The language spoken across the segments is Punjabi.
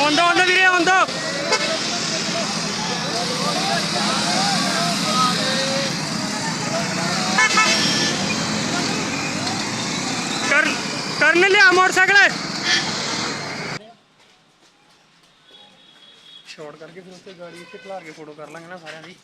onda onda ਵੀਰੇ onda कर करने लिया मोटरसाइकिल ਸ਼ਾਰਟ ਕਰਕੇ ਫਿਰ ਉੱਤੇ ਗਾੜੀ ਇੱਥੇ ਖਲਾਰ ਕੇ ਫੋਟੋ ਕਰ ਲਾਂਗੇ ਨਾ ਸਾਰਿਆਂ ਦੀ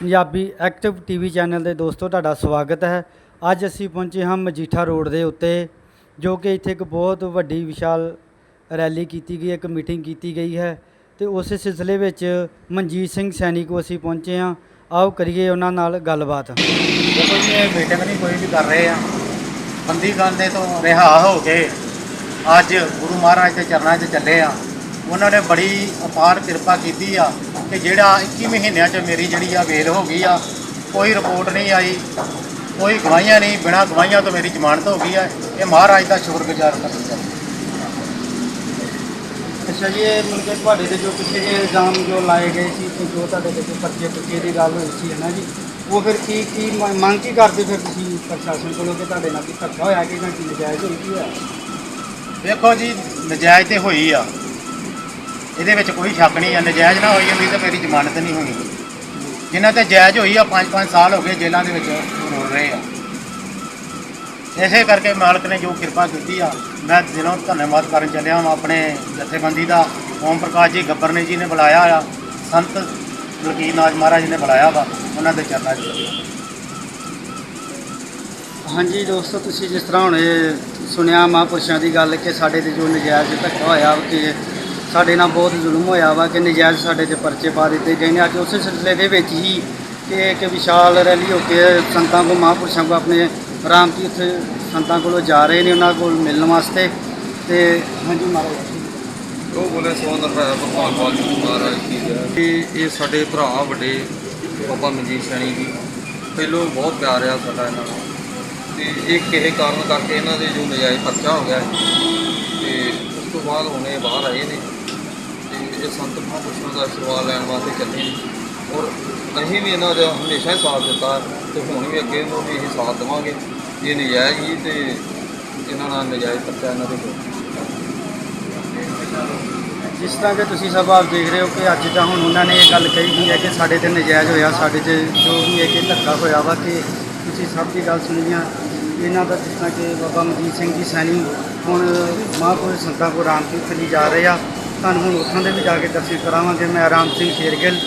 ਪੰਜਾਬੀ ਐਕਟਿਵ ਟੀਵੀ ਚੈਨਲ ਦੇ ਦੋਸਤੋ, ਤੁਹਾਡਾ ਸਵਾਗਤ ਹੈ। ਅੱਜ ਅਸੀਂ ਪਹੁੰਚੇ ਹਾਂ ਮਜੀਠਾ ਰੋਡ ਦੇ ਉੱਤੇ, ਜੋ ਕਿ ਇੱਥੇ ਇੱਕ ਬਹੁਤ ਵੱਡੀ ਵਿਸ਼ਾਲ ਰੈਲੀ ਕੀਤੀ ਗਈ, ਇੱਕ ਮੀਟਿੰਗ ਕੀਤੀ ਗਈ ਹੈ। ਤੇ ਉਸੇ ਸਿਲਸਿਲੇ ਵਿੱਚ ਮਨਜੀਤ ਸਿੰਘ ਸੈਣੀ ਕੋ ਅਸੀਂ ਪਹੁੰਚੇ ਹਾਂ। ਆਓ ਕਰੀਏ ਉਹਨਾਂ ਨਾਲ ਗੱਲਬਾਤ। ਦੇਖੋ ਜੀ, ਇਹ ਮੀਟਿੰਗ ਨਹੀਂ ਕੋਈ ਵੀ ਕਰ ਰਹੇ ਆ। ਬੰਦੀ ਖਾਨੇ ਤੋਂ ਰਿਹਾ ਹੋ ਕੇ ਅੱਜ ਗੁਰੂ ਮਹਾਰਾਜ ਦੇ ਚਰਨਾਂ 'ਚ ਚੱਲੇ ਆ। ਉਹਨਾਂ ਨੇ ਬੜੀ ਅਪਾਰ ਕਿਰਪਾ ਕੀਤੀ ਆ। ਕਿ ਜਿਹੜਾ 21 ਮਹੀਨਿਆਂ 'ਚ ਮੇਰੀ ਜਿਹੜੀ ਆ ਵੇਲ ਹੋ ਗਈ ਆ ਕੋਈ ਰਿਪੋਰਟ ਨਹੀਂ ਆਈ ਕੋਈ ਗਵਾਹੀਆਂ ਨਹੀਂ ਬਿਨਾਂ ਗਵਾਹੀਆਂ ਤੋਂ ਮੇਰੀ ਜ਼ਮਾਨਤ ਹੋ ਗਈ ਆ। ਇਹ ਮਹਾਰਾਜ ਦਾ ਸ਼ੁਕਰਗੁਜ਼ਾਰ ਕਰਨਾ ਚਾਹੀਦਾ ਅੱਛਾ ਜੀ ਇਹ ਮਤਲਬ ਕਿ ਤੁਹਾਡੇ ਤੇ ਜੋ ਪਿੱਛੇ ਜਿਹੇ ਇਲਜ਼ਾਮ ਜੋ ਲਾਏ ਗਏ ਸੀ ਕਿ ਜੋ ਤੁਹਾਡੇ ਤੇ ਪਰਚੇ ਪੁਰਚੇ ਦੀ ਗੱਲ ਹੋਈ ਸੀ ਹੈ ਨਾ ਜੀ ਉਹ ਫਿਰ ਕੀ ਕੀ ਮੰਗ ਕੀ ਕਰਦੇ ਫਿਰ ਤੁਸੀਂ ਪ੍ਰਸ਼ਾਸਨ ਕੋਲੋਂ ਕਿ ਤੁਹਾਡੇ ਨਾਲ ਕੀ ਧੱਕਾ ਹੋਇਆ ਕਿ ਜਾਂ ਕੀ ਨਜਾਇਜ਼ ਹੋਈ ਕੀ ਹੋਇਆ ਵੇਖੋ ਜੀ ਨਜਾਇਜ਼ ਤੇ ਹੋਈ ਆ। ਇਹਦੇ ਵਿੱਚ ਕੋਈ ਸ਼ੱਕ ਨਹੀਂ ਹੈ ਨਜਾਇਜ਼ ਨਾ ਹੋਈ ਹੁੰਦੀ ਤਾਂ ਮੇਰੀ ਜ਼ਮਾਨਤ ਨਹੀਂ ਹੋਣੀ। ਜਿਨ੍ਹਾਂ ਤੇ ਜਾਇਜ਼ ਹੋਈ ਆ 5-5 ਸਾਲ ਹੋ ਗਏ ਜੇਲ੍ਹਾਂ ਦੇ ਵਿੱਚ ਰੋਲ ਰਹੇ ਆ। ਇਸੇ ਕਰਕੇ ਮਾਲਕ ਨੇ ਜੋ ਕਿਰਪਾ ਕੀਤੀ ਆ, ਮੈਂ ਦਿਲੋਂ ਧੰਨਵਾਦ ਕਰਨ ਚੱਲਿਆ ਹਾਂ ਆਪਣੇ ਜਥੇਬੰਦੀ ਦਾ। ਓਮ ਪ੍ਰਕਾਸ਼ ਜੀ ਗੱਬਰ ਨੇ ਜੀ ਨੇ ਬੁਲਾਇਆ ਆ, ਸੰਤ ਲਕੀਰ ਨਾਜ ਮਹਾਰਾਜ ਜੀ ਨੇ ਬੁਲਾਇਆ ਵਾ, ਉਹਨਾਂ ਦੇ ਚਰਨਾਂ 'ਚ। ਹਾਂਜੀ ਦੋਸਤੋ, ਤੁਸੀਂ ਜਿਸ ਤਰ੍ਹਾਂ ਹੁਣ ਸੁਣਿਆ ਮਹਾਂਪੁਰਸ਼ਾਂ ਦੀ ਗੱਲ ਕਿ ਸਾਡੇ ਤੇ ਜੋ ਨਜਾਇਜ਼ ਧੱਕਾ ਹੋਇਆ ਕਿ ਸਾਡੇ ਨਾਲ ਬਹੁਤ ਜ਼ੁਲਮ ਹੋਇਆ ਵਾ ਕਿ ਨਜਾਇਜ਼ ਸਾਡੇ ਤੇ ਪਰਚੇ ਪਾ ਦਿੱਤੇ ਗਏ ਨੇ। ਅੱਜ ਉਸੇ ਸਿਲਸਿਲੇ ਦੇ ਵਿੱਚ ਹੀ ਕਿ ਇੱਕ ਵਿਸ਼ਾਲ ਰੈਲੀ ਹੋ ਕੇ ਸੰਤਾਂ ਕੋ ਮਹਾਂਪੁਰਸ਼ਾਂ ਕੋ ਆਪਣੇ ਰਾਮ ਤੀਰਥ ਸੰਤਾਂ ਕੋਲੋਂ ਜਾ ਰਹੇ ਨੇ, ਉਹਨਾਂ ਕੋਲ ਮਿਲਣ ਵਾਸਤੇ। ਤੇ ਹਾਂਜੀ ਮਹਾਰਾਜ। ਉਹ ਬੋਲੇ ਸੋਨਰ ਹੈ, ਭਗਵਾਨ ਵਾਲਮੀਕੀ ਮਹਾਰਾਜ ਕੀ ਜੈ ਇਹ ਸਾਡੇ ਭਰਾ ਵੱਡੇ ਬਾਬਾ ਮਨਜੀਤ ਸੈਣੀ ਜੀ, ਪਹਿਲੋਂ ਬਹੁਤ ਪਿਆਰ ਆ ਸਾਡਾ ਇਹਨਾਂ ਨਾਲ। ਤੇ ਇਹ ਕਿਸੇ ਕਾਰਨ ਕਰਕੇ ਇਹਨਾਂ ਦੇ ਜੋ ਨਜਾਇਜ਼ ਪਰਚਾ ਹੋ ਗਿਆ ਤੇ ਉਸ ਤੋਂ ਬਾਅਦ ਹੁਣ ਇਹ ਬਾਹਰ ਆਏ ਨੇ। ਤੇ ਇਹ ਸੰਤ ਮਹਾਂਪੁਰਸ਼ਾਂ ਦਾ ਆਸ਼ੀਰਵਾਦ ਲੈਣ ਵਾਸਤੇ ਚੱਲੇ ਨੇ, ਔਰ ਅਸੀਂ ਵੀ ਇਹਨਾਂ ਦਾ ਹਮੇਸ਼ਾ ਹੀ ਸਾਥ ਦਿੱਤਾ ਤੇ ਹੁਣ ਵੀ ਅੱਗੇ ਨੂੰ ਵੀ ਇਹੀ ਸਾਥ ਦੇਵਾਂਗੇ। ਇਹ ਨਜਾਇਜ਼ ਹੀ ਤੇ ਇਹਨਾਂ ਨਾਲ ਨਜਾਇਜ਼ ਪਰਚਾ ਇਹਨਾਂ ਦੇ ਜਿਸ ਤਰ੍ਹਾਂ ਕਿ ਤੁਸੀਂ ਸਭ ਆਪ ਦੇਖ ਰਹੇ ਹੋ ਕਿ ਅੱਜ ਤਾਂ ਹੁਣ ਉਹਨਾਂ ਨੇ ਇਹ ਗੱਲ ਕਹੀ ਗਈ ਹੈ ਕਿ ਸਾਡੇ ਤੇ ਨਜਾਇਜ਼ ਹੋਇਆ, ਸਾਡੇ 'ਚ ਜੋ ਵੀ ਹੈ ਕਿ ਧੱਕਾ ਹੋਇਆ ਵਾ ਕਿ ਤੁਸੀਂ ਸਭ ਦੀ ਗੱਲ ਸੁਣੀਆਂ ਇਹਨਾਂ ਦਾ ਜਿਸ ਤਰ੍ਹਾਂ ਕਿ ਬਾਬਾ ਮਜੀਤ ਸਿੰਘ ਜੀ ਸੈਣੀ ਹੁਣ ਮਹਾਂਪੁਰਸ਼ ਸੰਤਾਂ ਕੋ ਰਾਮ ਤੀਰਥ ਜੀ ਜਾ ਰਹੇ ਆ। ਤੁਹਾਨੂੰ ਹੁਣ ਉੱਥੋਂ ਦੇ ਵੀ ਜਾ ਕੇ ਦਰਸ਼ਨ ਕਰਾਵਾਂਗੇ। ਮੈਂ ਰਾਮ ਸਿੰਘ ਸ਼ੇਰਗਿੱਲ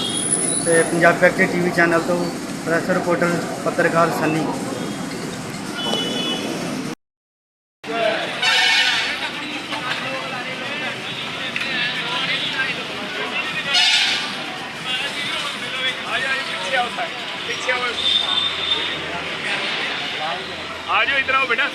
ਤੇ ਪੰਜਾਬੀ ਐਕਟਿਵ ਟੀਵੀ ਚੈਨਲ ਤੋਂ ਪ੍ਰੈਸ ਰਿਪੋਰਟਰ ਪੱਤਰਕਾਰ ਸੰਨੀ। ਆ ਜਾਓ ਇਧਰ ਆਓ ਬੇਟਾ।